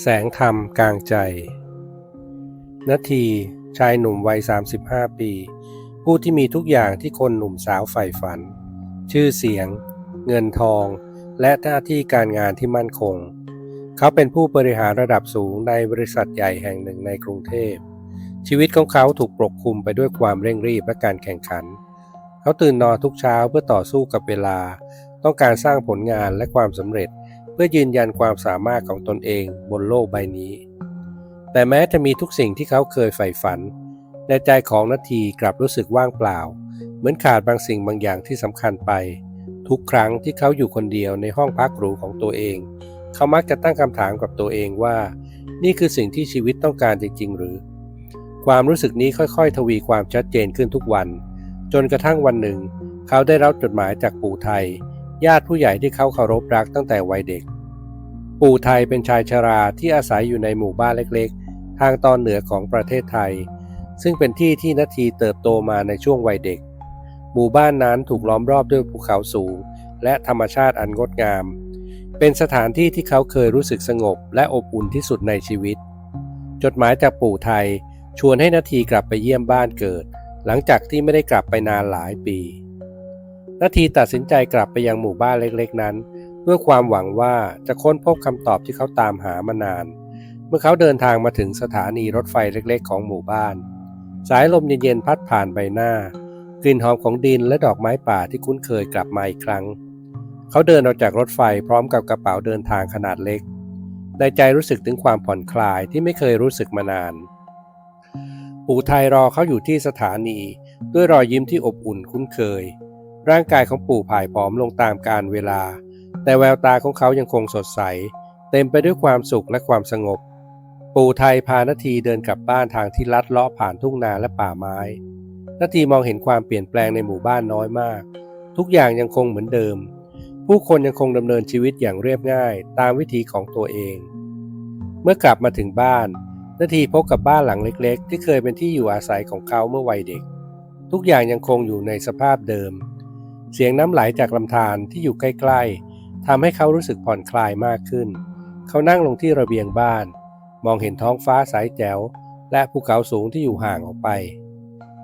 แสงธรรมกลางใจนาทีชายหนุ่มวัย 35 ปี ผู้ที่มีทุกอย่างที่คนหนุ่มสาวใฝ่ฝัน ชื่อเสียง เงินทอง และหน้าที่การงานที่มั่นคง เขาเป็นผู้บริหารระดับสูงในบริษัทใหญ่แห่งหนึ่งในกรุงเทพ ชีวิตของเขาถูกปกคลุมไปด้วยความเร่งรีบและการแข่งขัน เขาตื่นนอนทุกเช้าเพื่อต่อสู้กับเวลา ต้องการสร้างผลงานและความสำเร็จ เพื่อยืนยันความสามารถของตนเองบนโลกใบนี้ แต่แม้จะมีทุกสิ่งที่เขาเคยใฝ่ฝัน ในใจของนาทีกลับรู้สึกว่างเปล่า เหมือนขาดบางสิ่งบางอย่างที่สำคัญไป ทุกครั้งที่เขาอยู่คนเดียวในห้องพักหรูของตัวเอง เขามักจะตั้งคำถามกับตัวเองว่า นี่คือสิ่งที่ชีวิตต้องการจริง ๆ หรือ ความรู้สึกนี้ค่อยๆ ทวีความชัดเจนขึ้นทุกวัน จนกระทั่งวันหนึ่ง เขาได้รับจดหมายจากปู่ไทย ญาติผู้ใหญ่ที่เขาเคารพรักตั้งแต่วัยเด็ก ปู่ไทยเป็นชายชราที่อาศัยอยู่ในหมู่บ้านเล็กๆ ทางตอนเหนือของประเทศไทย ซึ่งเป็นที่ที่นาทีเติบโตมาในช่วงวัยเด็ก หมู่บ้านนั้นถูกล้อมรอบด้วยภูเขาสูง และธรรมชาติอันงดงาม เป็นสถานที่ที่เขาเคยรู้สึกสงบ และอบอุ่นที่สุดในชีวิต จดหมายจากปู่ไทยชวนให้นาทีกลับไปเยี่ยมบ้านเกิด หลังจากที่ไม่ได้กลับไปนานหลายปี นาทีตัดสินใจกลับไปยังหมู่บ้านเล็กๆนั้น ด้วยความหวังว่าจะค้นพบคำตอบที่เขาตามหามานาน เมื่อเขาเดินทางมาถึงสถานีรถไฟเล็กๆ ของหมู่บ้าน สายลมเย็นๆพัดผ่านใบหน้า กลิ่นหอมของดินและดอกไม้ป่าที่คุ้นเคยกลับมาอีกครั้ง เขาเดินออกจากรถไฟพร้อมกับกระเป๋าเดินทางขนาดเล็กในใจรู้สึกถึงความผ่อนคลายที่ไม่เคยรู้สึกมานาน ปู่ไทยรอเขาอยู่ที่สถานี ด้วยรอยยิ้มที่อบอุ่นคุ้นเคย ร่างกายของปู่ผายผอมลงตามกาลเวลา แต่แววตาของเขายังคงสดใส เต็มไปด้วยความสุขและความสงบ ปู่ไทยพานาทีเดินกลับบ้านทางที่ลัดเลาะผ่านทุ่งนาและป่าไม้นาทีมองเห็นความเปลี่ยนแปลงในหมู่บ้านน้อยมาก ทุกอย่างยังคงเหมือนเดิม ผู้คนยังคงดำเนินชีวิตอย่างเรียบง่าย ตามวิถีของตัวเอง เมื่อกลับมาถึงบ้านนาทีพบกับบ้านหลังเล็ก ๆ ที่เคยเป็นที่อยู่อาศัยของเขาเมื่อวัยเด็ก ทุกอย่างยังคงอยู่ในสภาพเดิม เสียงน้ำไหลจากลำธารที่อยู่ใกล้ๆทำให้เขารู้สึกผ่อนคลายมากขึ้น เขานั่งลงที่ระเบียงบ้าน มองเห็นท้องฟ้าใสแจ๋ว และภูเขาสูงที่อยู่ห่างออกไป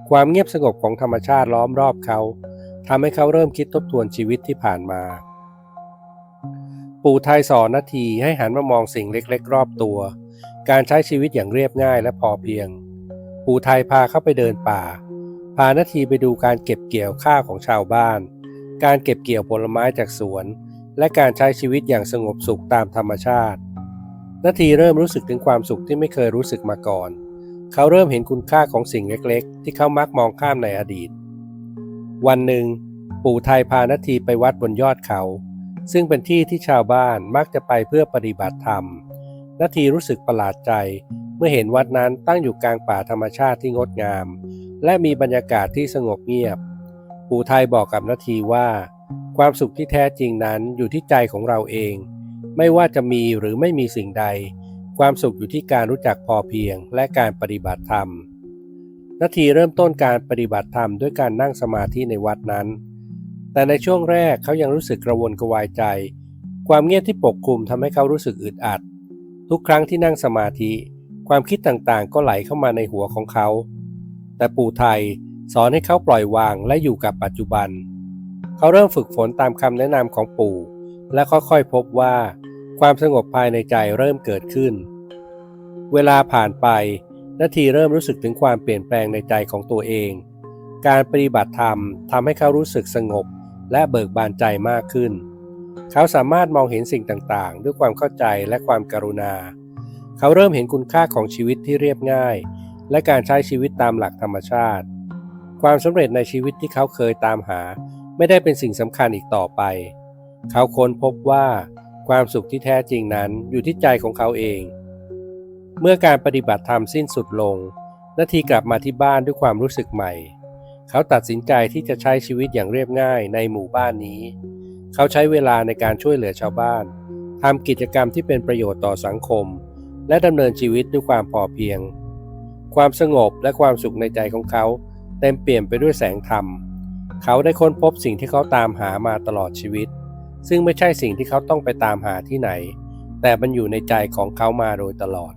ความเงียบสงบของธรรมชาติล้อมรอบเขาทำให้เขาเริ่มคิดทบทวนชีวิตที่ผ่านมา ปู่ไทยสอนนาทีให้หันมามองสิ่งเล็กๆ รอบตัว การใช้ชีวิตอย่างเรียบง่ายและพอเพียง ปู่ไทยพาเข้าไปเดินป่า พานาทีไปดูการเก็บเกี่ยวข้าวของชาวบ้าน การเก็บเกี่ยวผลไม้จากสวน และการใช้ชีวิตอย่างสงบสุขตามธรรมชาตินาทีเริ่มรู้สึกถึงความสุขที่ไม่เคยรู้สึกมาก่อน เขาเริ่มเห็นคุณค่าของสิ่งเล็กๆ ที่เขามักมองข้ามในอดีต วันหนึ่ง ปู่ไทยพานาทีไปวัดบนยอดเขา ซึ่งเป็นที่ที่ชาวบ้านมักจะไปเพื่อปฏิบัติธรรมนาทีรู้สึกประหลาดใจ เมื่อเห็นวัดนั้นตั้งอยู่กลางป่าธรรมชาติที่งดงาม และมีบรรยากาศที่สงบเงียบ ปู่ไทยบอกกับนาทีว่า ความสุขที่แท้จริงนั้นอยู่ที่ใจของเราเอง ไม่ว่าจะมีหรือไม่มีสิ่งใด ความสุขอยู่ที่การรู้จักพอเพียงและการปฏิบัติธรรมนาทีเริ่มต้นการปฏิบัติธรรมด้วยการนั่งสมาธิในวัดนั้น แต่ในช่วงแรกเขายังรู้สึกกระวนกระวายใจ ความเงียบที่ปกคลุมทำให้เขารู้สึกอึดอัด ทุกครั้งที่นั่งสมาธิ ความคิดต่างๆ ก็ไหลเข้ามาในหัวของเขา แต่ปู่ไทย สอนให้เขาปล่อยวางและอยู่กับปัจจุบัน เขาเริ่มฝึกฝนตามคำแนะนำของปู่ และค่อยๆพบว่า ความสงบภายในใจเริ่มเกิดขึ้น เวลาผ่านไปนาทีเริ่มรู้สึกถึงความเปลี่ยนแปลงในใจของตัวเอง การปฏิบัติธรรมทำให้เขารู้สึกสงบและเบิกบานใจมากขึ้น เขาสามารถมองเห็นสิ่งต่างๆ ด้วยความเข้าใจและความกรุณา เขาเริ่มเห็นคุณค่าของชีวิตที่เรียบง่าย และการใช้ชีวิตตามหลักธรรมชาติ ความสำเร็จในชีวิตที่เขาเคยตามหา ไม่ได้เป็นสิ่งสำคัญอีกต่อไป เขาค้นพบว่าความสุขที่แท้จริงนั้นอยู่ที่ใจของเขาเอง เมื่อการปฏิบัติธรรมสิ้นสุดลงนาทีกลับมาที่บ้านด้วยความรู้สึกใหม่ เขาตัดสินใจที่จะใช้ชีวิตอย่างเรียบง่ายในหมู่บ้านนี้ เขาใช้เวลาในการช่วยเหลือชาวบ้านทำกิจกรรมที่เป็นประโยชน์ต่อสังคม และดำเนินชีวิตด้วยความพอเพียง ความสงบและความสุขในใจของเขา เต็มเปี่ยมไปด้วยแสงธรรม เขาได้ค้นพบสิ่งที่เขาตามหามาตลอดชีวิต ซึ่งไม่ใช่สิ่งที่เขาต้องไปตามหาที่ไหน แต่มันอยู่ในใจของเขามาโดยตลอด